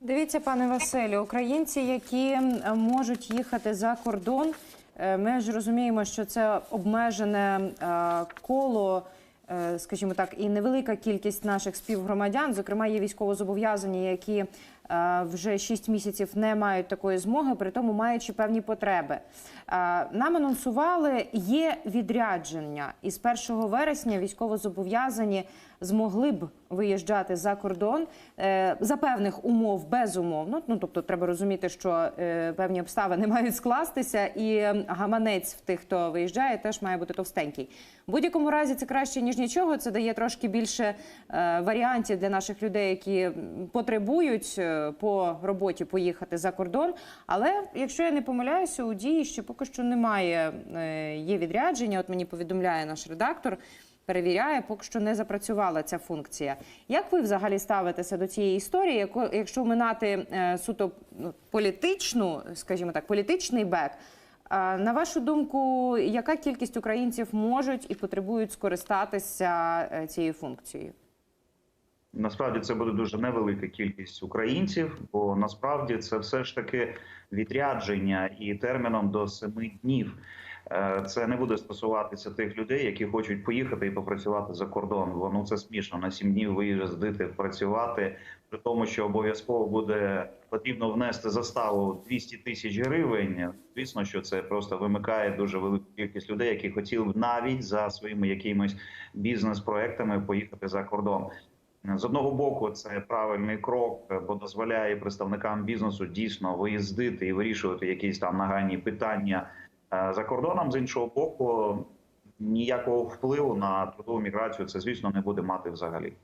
Дивіться, пане Василю, українці, які можуть їхати за кордон, е, ми ж розуміємо, що це обмежене е, коло, е, скажімо так, і невелика кількість наших співгромадян. Зокрема, є військовозобов'язані, які вже 6 місяців не мають такої змоги, при тому маючи певні потреби. Е, Нам анонсували, є відрядження, і з 1 вересня військовозобов'язані змогли б виїжджати за кордон е, за певних умов безумовно. Ну тобто, треба розуміти, що е, певні обставини мають скластися, і е, гаманець в тих, хто виїжджає, теж має бути товстенький. В будь-якому разі це краще ніж нічого. Це дає трошки більше е, варіантів для наших людей, які потребують е, по роботі поїхати за кордон. Але якщо я не помиляюся, у дії ще поки що немає е, є відрядження. От мені повідомляє наш редактор перевіряє, поки що не запрацювала ця функція. Як ви взагалі ставитеся до цієї історії? Якщо минати е, суто ну, політичну, скажімо так, політичний бек, а, на вашу думку, яка кількість українців можуть і потребують скористатися е, цією функцією? Насправді це буде дуже невелика кількість українців, бо насправді це все ж таки відрядження і терміном до семи днів. Е, Це не буде стосуватися тих людей, які хочуть поїхати і попрацювати за кордон. Бо ну це смішно на сім днів виїздити працювати, при тому, що обов'язково буде потрібно внести заставу 200 тисяч гривень. Звісно, що це просто вимикає дуже велику кількість людей, які хотіли навіть за своїми якимись бізнес-проектами поїхати за кордон. З одного боку, це правильний крок, бо дозволяє представникам бізнесу дійсно виїздити і вирішувати якісь там нагальні питання е, за кордоном. З іншого боку, ніякого впливу на трудову міграцію це, звісно, не буде мати взагалі.